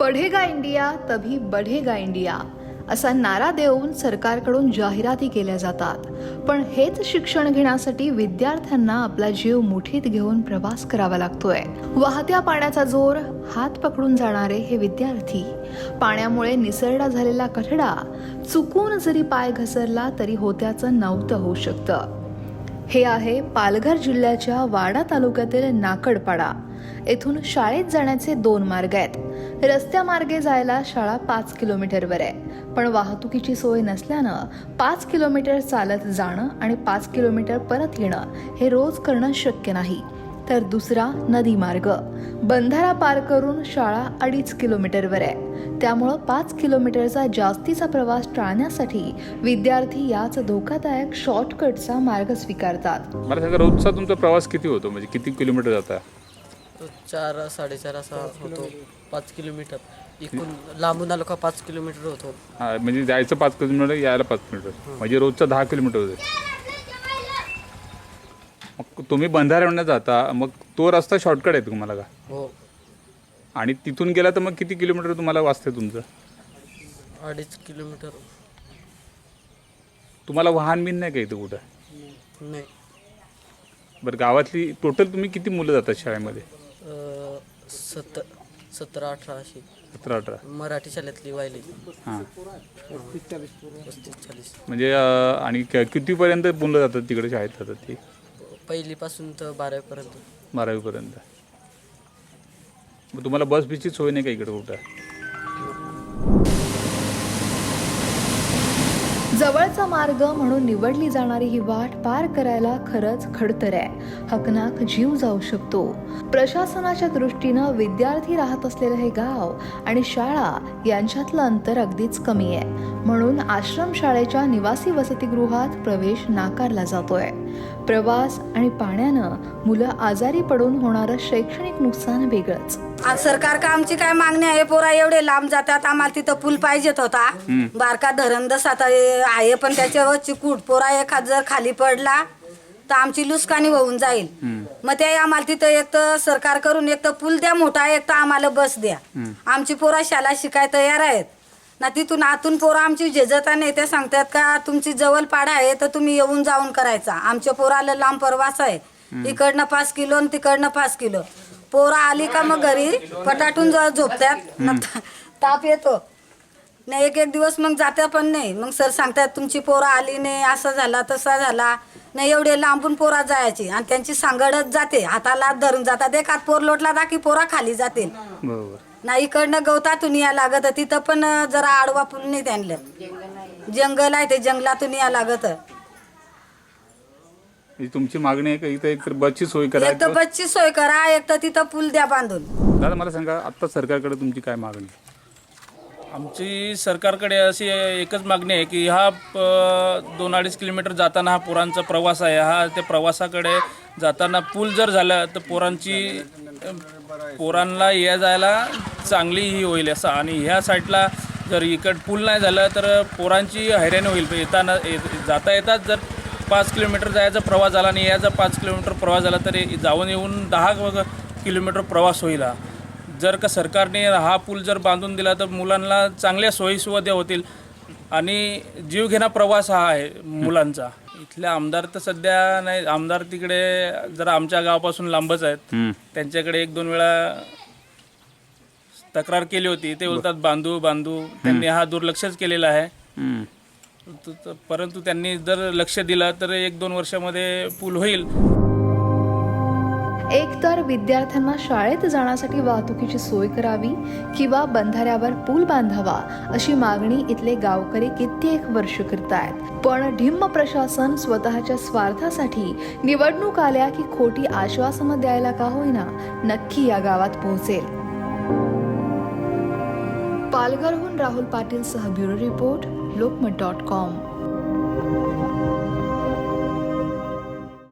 पढेगा India तभी बढेगा India. असा नारा देऊन सरकारकडून जाहिराती केल्या जातात. पण हेच शिक्षण घेण्यासाठी विद्यार्थ्यांना आपला जीव मुठीत घेऊन प्रवास करावा लागतोय. वाहत्या पाण्याचा जोर हात पकडून जाणारे हे विद्यार्थी. पाण्यामुळे निसरडा झालेला कठडा चुकून जरी पाय घसरला तरी होत्याचं नव्हतं होऊ शकतं. हे आहे पालघर जिल्ह्याच्या वाडा तालुक्यातील नाकडपाडा. येथून शाळेत जाण्याचे दोन मार्ग आहेत. रस्त्यामार्गे जायला शाळा पाच किलोमीटरवर आहे. पण वाहतुकीची सोय नसल्यानं पाच किलोमीटर चालत जाणं आणि पाच किलोमीटर परत येणं हे रोज करणं शक्य नाही. तर दुसरा नदी मार्ग. बंधारा पार करून शाळा अडीच किलोमीटरवर आहे. त्यामुळं पाच किलोमीटरचा जास्तीचा प्रवास टाळण्यासाठी विद्यार्थी याच धोकादायक शॉर्टकटचा मार्ग स्वीकारतात. मला सांगा रोजचा तुमचा प्रवास किती होतो? म्हणजे किती किलोमीटर जाता? तो चार साडेचार असा होतो. पाच किलोमीटर. इकडून लांबून आलो का पाच किलोमीटर होतो. हा म्हणजे जायचं पाच किलोमीटर यायला पाच किलोमीटर. म्हणजे रोजचा दहा किलोमीटर होते. मग तुम्ही बंधाऱ्यावरनं जाता मग तो रस्ता शॉर्टकट आहे तुम्हाला का? हो. आणि तिथून गेला तर मग किती किलोमीटर तुम्हाला वाचते तुमचं? अडीच किलोमीटर. तुम्हाला वाहन बिन नाही का इथं कुठं? नाही. बरं गावातली टोटल तुम्ही किती मुलं जातात शाळेमध्ये? अं, सत्तर सतरा अठरा अशी. सतरा अठरा. मराठी शाळेतली वाहिली. हां. पस्तीस चाळीस. म्हणजे अं, आणि क- कितीपर्यंत मुलं जातात तिकडे शाळेत जातात ती? पहिलीपासून तर बारावीपर्यंत. बारावीपर्यंत. मग तुम्हाला बस बीची सोय नाही का इकडे कुठं? जवळचा मार्ग म्हणून निवडली जाणारी ही वाट पार करायला खरंच खडतर आहे. हकनाक जीव जाऊ शकतो. प्रशासनाच्या दृष्टीनं विद्यार्थी राहत असलेलं हे गाव आणि शाळा यांच्यातलं अंतर अगदीच कमी आहे. म्हणून आश्रमशाळेच्या निवासी वसतिगृहात प्रवेश नाकारला जातोय. प्रवास आणि पाण्यानं मुलं आजारी पडून होणारं शैक्षणिक नुकसान वेगळंच. आज सरकार का आमची काय मागणी आहे? पोरा एवढे लांब जातात आम्हाला तिथं पूल पाहिजेत होता. बारका धरण दस आता आहे पण त्याच्यावर चिकूट पोरा एखाद जर खाली पडला तर आमची लुसकानी होऊन जाईल. मग ते आम्हाला तिथं एक तर सरकार करून एक तर पूल द्या मोठा एक तर आम्हाला बस द्या. आमची पोरा शाळा शिकाय तयार आहेत. ना तिथून आतून पोरं आमची जेजता नाही ते सांगतात का तुमची जवळ पाडा आहे तर तुम्ही येऊन जाऊन करायचा. आमच्या पोराला लांब प्रवास आहे. इकडनं पाच किलो आणि तिकडनं पाच किलो. पोरं आली का मग घरी? पटाटून जरा झोपतात न ताप येतो. नाही एक एक दिवस मग जात्या पण नाही. मग सर सांगतात तुमची पोरं आली नाही असं झाला तसा झाला. नाही एवढे लांबून पोरा जायची. आणि त्यांची सांगडच जाते. हाताला हात धरून जातात. एक हात पोर लोटला की पोरा खाली जातील. बरोबर. नाही इकडनं गवतातून या लागत तिथं पण जरा आडवा पूल नाही त्यांना जंगल आहे ते जंगलातून या लागत. म्हणजे तुमची मागणी आहे का? इथं एक तर बसची सोय करा एक तर बसची सोय करा एक तर तिथं पूल द्या बांधून. दादा मला सांगा आत्ता सरकारकडे तुमची काय मागणी आहे? आमची सरकारकडे अशी एकच मागणी आहे की हा प- दोन अडीच किलोमीटर जाताना हा पोरांचा प्रवास आहे. हा त्या प्रवासाकडे जाताना पूल जर झाला तर पोरांची पोरांना या जायला चांगली ही होईल असं. आणि ह्या साईडला जर इकड पूल नाही झालं तर पोरांची हैराणी होईल. येताना जाता येतात जर पाच किलोमीटर जायचा प्रवास झाला आणि याचा पाच किलोमीटर प्रवास झाला तर जाऊन येऊन दहा किलोमीटर प्रवास होईल हा. जर का सरकारने हा पूल जर बांधून दिला तर मुलांना चांगल्या सोयीसुविधा होतील. आणि जीवघेणा प्रवास हा आहे मुलांचा. इथले आमदार तर सध्या नाही. आमदार तिकडे जरा आमच्या गावापासून लांबच आहेत. त्यांच्याकडे एक दोन वेळा तक्रार केली होती. ते बोलतात बांधू बांधू. त्यांनी हा दुर्लक्षच केलेला आहे. हम्म. त- त- परंतु त्यांनी जर लक्ष दिलं तर एक दोन वर्षामध्ये पूल होईल. एकतर विद्यार्थ्यांना शाळेत जाण्यासाठी वाहतुकीची सोय करावी किंवा बंधाऱ्यावर पूल बांधावा अशी मागणी इथले गावकरी कित्येक वर्ष करतायत. पण ढिम्म प्रशासन स्वतःच्या स्वार्थासाठी निवडणूक आल्या की खोटी आश्वासनं द्यायला का होईना नक्की या गावात पोहोचेल. पालघरहून राहुल पाटील सह bureau report Lokmat dot com.